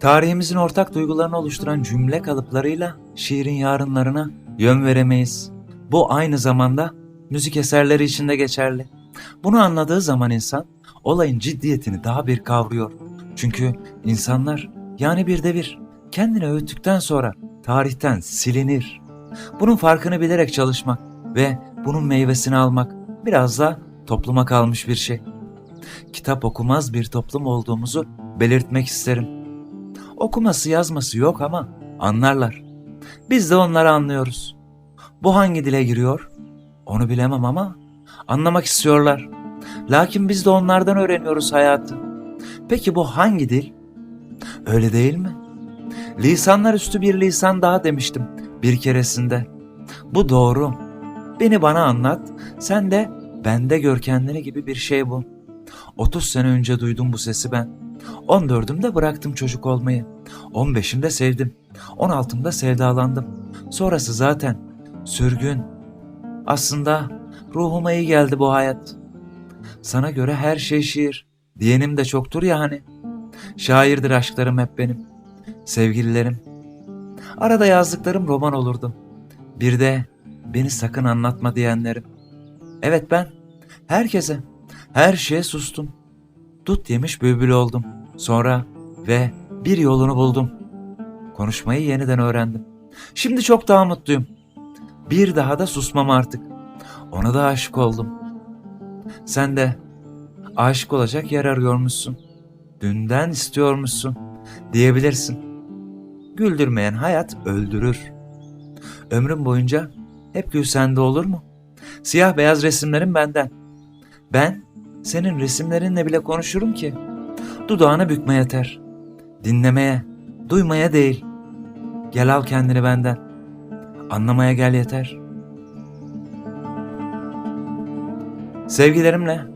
Tarihimizin ortak duygularını oluşturan cümle kalıplarıyla şiirin yarınlarına yön veremeyiz. Bu aynı zamanda müzik eserleri için de geçerli. Bunu anladığı zaman insan olayın ciddiyetini daha bir kavruyor. Çünkü insanlar yani bir devir kendini öğüttükten sonra tarihten silinir. Bunun farkını bilerek çalışmak ve bunun meyvesini almak biraz da topluma kalmış bir şey. Kitap okumaz bir toplum olduğumuzu belirtmek isterim. Okuması yazması yok ama anlarlar. Biz de onları anlıyoruz. Bu hangi dile giriyor? Onu bilemem ama anlamak istiyorlar. Lakin biz de onlardan öğreniyoruz hayatı. Peki bu hangi dil? Öyle değil mi? Lisanlar üstü bir lisan daha demiştim bir keresinde. Bu doğru. Beni bana anlat, sen de bende gör kendini gibi bir şey bu. 30 sene önce duydum bu sesi ben. 14'ümde bıraktım çocuk olmayı. 15'imde sevdim. 16'mda sevdalandım. Sonrası zaten sürgün. Aslında ruhuma iyi geldi bu hayat. Sana göre her şey şiir. Diyenim de çoktur ya hani. Şairdir aşklarım hep benim. Sevgililerim. Arada yazdıklarım roman olurdu. Bir de beni sakın anlatma diyenlerim. Evet ben herkese, her şeye sustum. Dut yemiş bülbül oldum. Sonra ve bir yolunu buldum. Konuşmayı yeniden öğrendim. Şimdi çok daha mutluyum. Bir daha da susmam artık. Ona da aşık oldum. Sen de aşık olacak yer arıyormuşsun. Dünden istiyormuşsun diyebilirsin. Güldürmeyen hayat öldürür. Ömrüm boyunca hep gül sende olur mu? Siyah beyaz resimlerim benden. Ben senin resimlerinle bile konuşurum ki. Dudağını bükme yeter. Dinlemeye, duymaya değil. Gel al kendini benden. Anlamaya gel yeter. Sevgilerimle